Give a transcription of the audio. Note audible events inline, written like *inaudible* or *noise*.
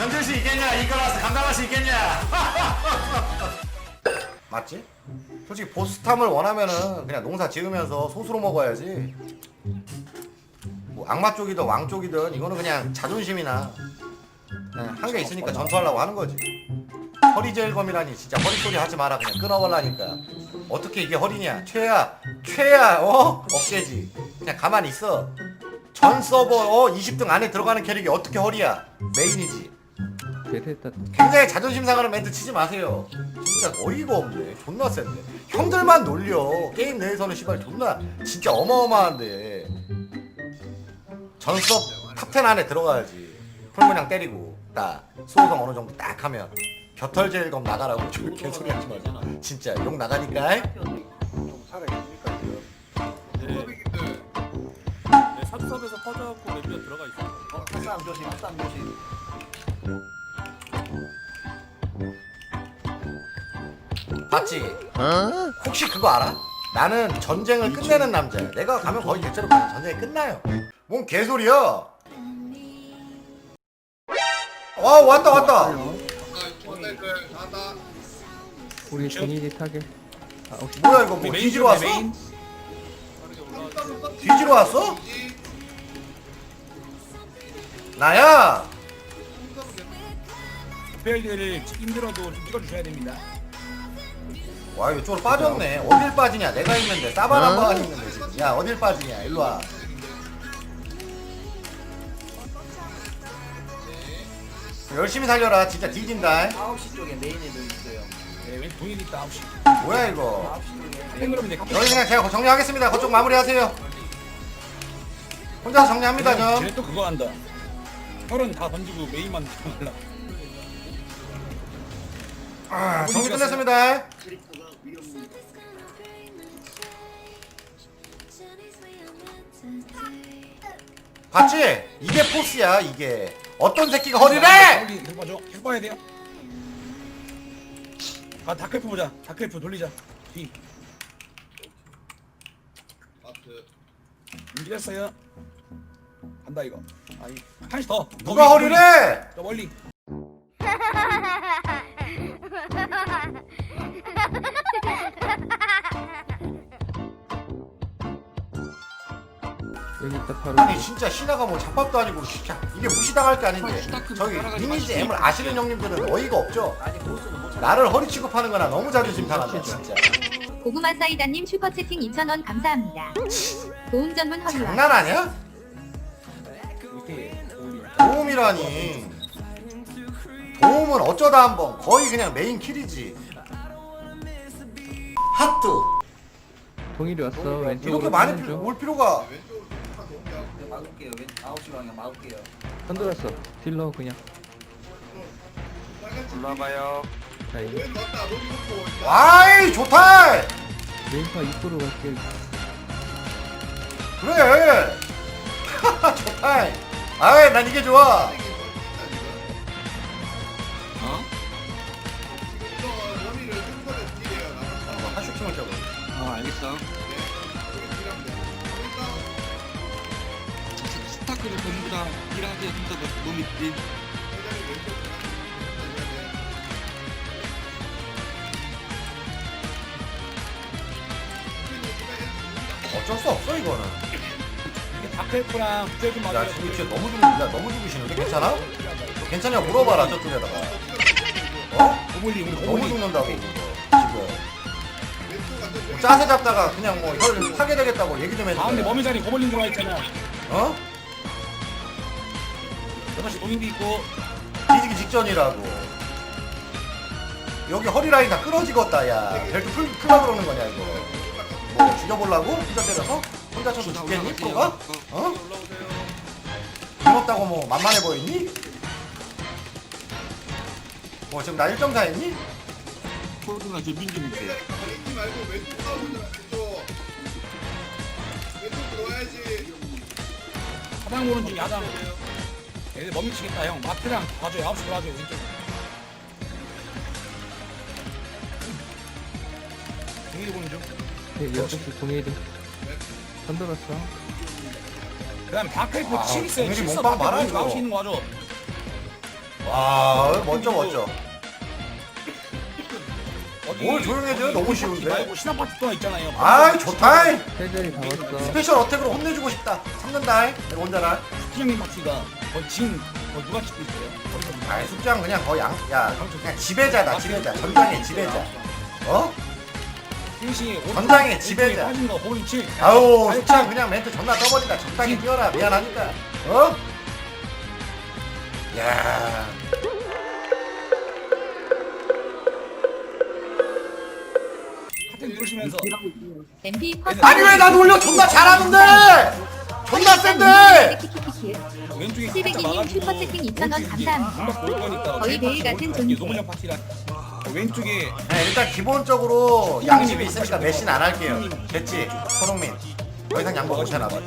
견딜 수 있겠냐? 이끌어서 감당할 수 있겠냐? *laughs* 맞지? 솔직히 보스탐을 원하면은 그냥 농사 지으면서 소수로 먹어야지. 뭐 악마 쪽이든 왕 쪽이든 이거는 그냥 자존심이나 한개 있으니까 전투하려고 하는 거지. 허리 제일검이라니 진짜 허리 소리 하지 마라 그냥 끊어버라니까. 어떻게 이게 허리냐? 최야 최야 어 어깨지. 그냥 가만히 있어. 전 서버 어 20등 안에 들어가는 캐릭이 어떻게 허리야? 메인이지. 베레타 굉장히 자존심 상하는 멘트 치지 마세요. 진짜 어이가 없네. 존나 센데. 형들만 놀려. 게임 내에서는 시발 존나 진짜 어마어마한데. 전섭 탑10 안에 들어가야지. 풀문양 때리고 딱 수호성 어느 정도 딱 하면 겨털 제일검 나가라고 저 *laughs* 개소리 하지 마세요. 진짜 욕 나가니까. 네. 네, 삽삽에서 퍼져갖고 레비가 들어가 있어. 핫삼 조심, 핫삼 조심. 봤지? 혹시 그거 알아? 나는 전쟁을 끝내는 남자야. 내가 가면 거의 대체로 전쟁이 끝나요. 뭔 개소리야? 와 왔다 왔다. 우리 정인이 타게 아 혹시 뭐야 이거 뭐 뒤지러 왔어? 뒤지러 왔어? 나야. 특별들을 힘들어도 좀 찍어주셔야 됩니다. 와 이거 쪽으로 빠졌네. 어딜 빠지냐? 내가 있는데 싸바람 거 있는데 지금. 야 어딜 빠지냐? 일로 와. 열심히 살려라. 진짜 뒤진다. 9시 쪽에 메인에도 있어요. 네, 왼 동일이 있다 9시. 뭐야 이거? 9시 쪽에. 땡그러면 돼. 여기 그냥 제가 정리하겠습니다. 그쪽 마무리하세요. 혼자서 정리합니다 저. 쟤네 또 그거 한다. 혈은 다 던지고 메인만 *laughs* 달라. 아, 정리 끝냈습니다. 봤지? 이게 포스야 이게. 어떤 새끼가 허리를 해? 허리 힐 봐줘. 힐 봐야 돼요. 아 다크프 보자. 다크프 돌리자. 뒤. 준비됐어요. 간다 이거. 아이 한시 더. 더 누가 위, 허리를 더 멀리. 여기 있다 바로 아니 진짜 신화가 뭐 잡밥도 아니고 진짜 이게 무시당할 게 아닌데 저기 리니지 M을 아시는 형님들은 어이가 없죠? 찾아. 나를 허리 취급하는 거나 너무 자존심 상한다 진짜 고구마 사이다님 슈퍼채팅 2,000원 감사합니다. 도움 전문 허리와 장난 아니야? 이렇게. 도움이라니 도움은 어쩌다 한번 거의 그냥 메인 킬이지 하트 동일이 왔어 왼쪽으로 이렇게 많이 필요, 중. 올 필요가 막을게요. 왼 9시 방향 막을게요. 흔들었어 딜러 그냥 올라가요. 자 이거 와이 좋다 메인파 입구로 갈게 그래 *laughs* 좋다 아이 난 이게 좋아 어? 하슈킹을 켜고 어 알겠어. 스타크를 전부 다 일하게 진짜 너- 너무 있지. 어쩔 수 없어 이거는 다크프랑 부재 야 지금 진짜 너무 죽, 야 너무 죽으시는데 괜찮아? 괜찮냐 물어봐라 저쪽에다가 어? 오물리 우리 너무 오물리. 죽는다고 이거 지금 뭐 짜세 잡다가 그냥 뭐혈 타게 되겠다고 얘기 좀 해줘 가운데 머미 자리 고물린 들어와 있잖아. 어? 6시 동인도 있고 뒤지기 직전이라고 여기 허리 라인 다 끊어지겠다 야 벨트 풀, 풀라 그러는 거냐 이거 뭐 죽여보려고? 혼자 때려서? 혼자 쳐도 죽겠니? 프로가? 어? 힘없다고 뭐 만만해 보이니? 뭐 지금 나1.4 했니? 코로나 저 민좀 있어요. 하당 보는 중이 하당. 얘들 머미 치겠다 형. 마트랑 봐줘. 9시 봐줘. 왼쪽. 동일이 보는 중. 네, 6시 동일이 흔들었어 그 다음에 다크리프 아, 7 있어요. 동일이 7 써. 몸빵 마트 말아, 보는 중 이거. 9시 있는 거 봐줘. 와 멋져 멋져 어디 뭘 조용해져요? 너무 쉬운데? 말고 신화 파티 또 있잖아요. 아이 좋다 세전이 다 왔어. 스페셜 어택으로 혼내주고 싶다 참는다 내가 혼자라 수영님 파티가 거의 지금 거의 누가 찍고 있어요? 거기서 아이 숙장 그냥 거의 양, 야 그냥 지배자다 지배자. 전장의 지배자. 어? 일시 전장의 지배자. 빠진 거 호리 칠. 아우 숙장 그냥 멘트 존나 떠버린다. 적당히 뛰어라. 미안하니까 어? 야. 하여튼 누르시면서 MP 아니 왜나 놀려? 존나 잘하는데 살짝 막아주고 슈퍼 채팅 2,000원 오른쪽에 감사합니다. 거의 매일 같은 존재. 노무현 파티랑 왼쪽에 네, 일단 기본적으로 양심이 있으니까 매신 안 할게요. 됐지? 손흥민. 더 이상 양보 못해 나 봐